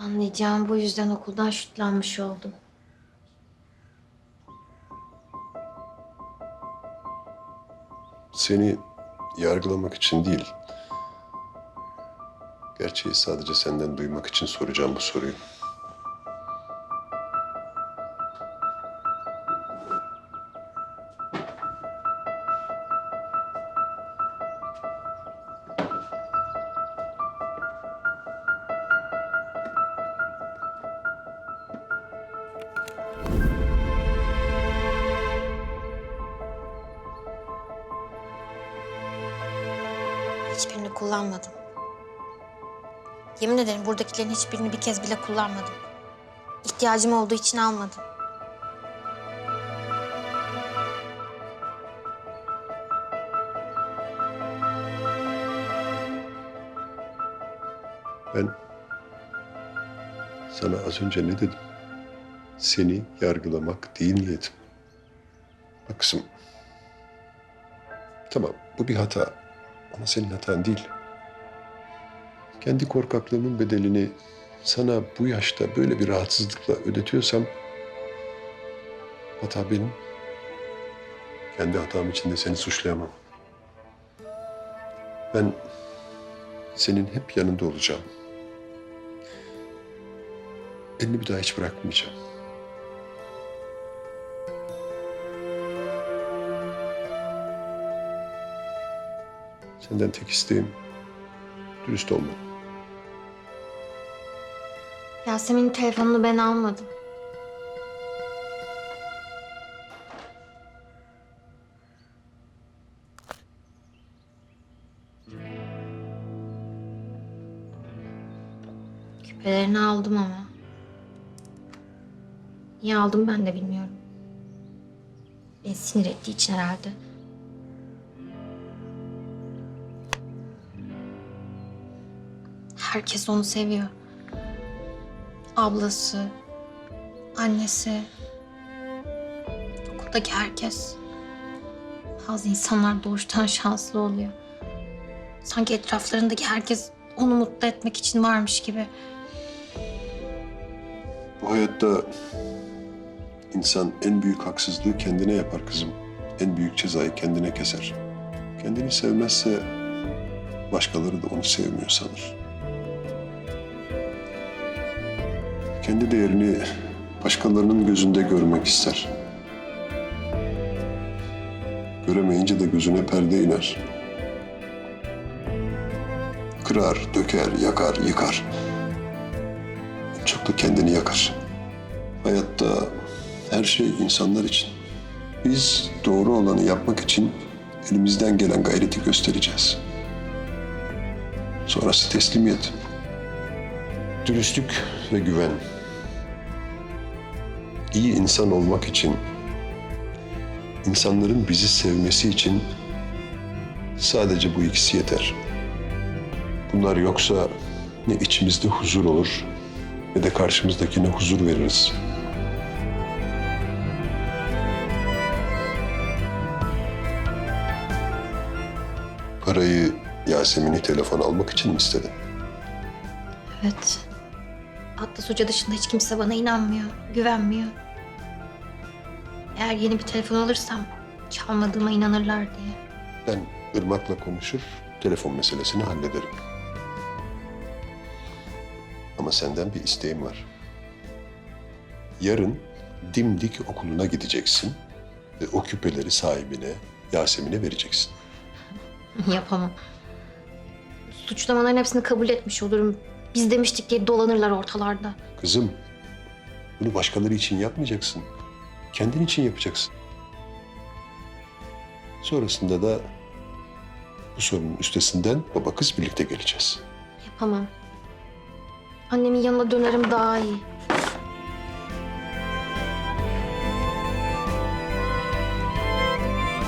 Anlayacağım bu yüzden okuldan şutlanmış oldum. Seni yargılamak için değil, gerçeği sadece senden duymak için soracağım bu soruyu. Kullanmadım. Yemin ederim buradakilerin hiçbirini bir kez bile kullanmadım. İhtiyacım olduğu için almadım. Ben sana az önce ne dedim? Seni yargılamak değil niyetim. Bak kızım. Tamam bu bir hata ama senin hatan değil. Kendi korkaklığımın bedelini sana bu yaşta böyle bir rahatsızlıkla ödetiyorsam hata benim. Kendi hatam için de seni suçlayamam. Ben senin hep yanında olacağım. Elini bir daha hiç bırakmayacağım. Senden tek isteğim dürüst olman. Yasemin'in telefonunu ben almadım. Küpelerini aldım ama. Niye aldım ben de bilmiyorum. Beni sinir ettiği için herhalde. Herkes onu seviyor. Ablası, annesi, okuldaki herkes. Bazı insanlar doğuştan şanslı oluyor. Sanki etraflarındaki herkes onu mutlu etmek için varmış gibi. Bu hayatta insan en büyük haksızlığı kendine yapar kızım. En büyük cezayı kendine keser. Kendini sevmezse başkaları da onu sevmiyor sanır. Kendi değerini başkalarının gözünde görmek ister. Göremeyince de gözüne perde iner. Kırar, döker, yakar, yıkar. Çok da kendini yakar. Hayatta her şey insanlar için. Biz doğru olanı yapmak için elimizden gelen gayreti göstereceğiz. Sonrası teslimiyet. Dürüstlük ve güven. İyi insan olmak için, insanların bizi sevmesi için sadece bu ikisi yeter. Bunlar yoksa ne içimizde huzur olur ne de karşımızdakine huzur veririz. Parayı Yasemin'i telefon almak için mi istedin? Evet. Atlas Hoca dışında hiç kimse bana inanmıyor, güvenmiyor. Eğer yeni bir telefon alırsam çalmadığıma inanırlar diye. Ben Irmak'la konuşur, telefon meselesini hallederim. Ama senden bir isteğim var. Yarın dimdik okuluna gideceksin ve o küpeleri sahibine, Yasemin'e vereceksin. Yapamam. Suçlamaların hepsini kabul etmiş olurum. Biz demiştik diye dolanırlar ortalarda. Kızım, bunu başkaları için yapmayacaksın. Kendin için yapacaksın. Sonrasında da bu sorunun üstesinden baba kız birlikte geleceğiz. Yapamam. Annemin yanına dönerim daha iyi.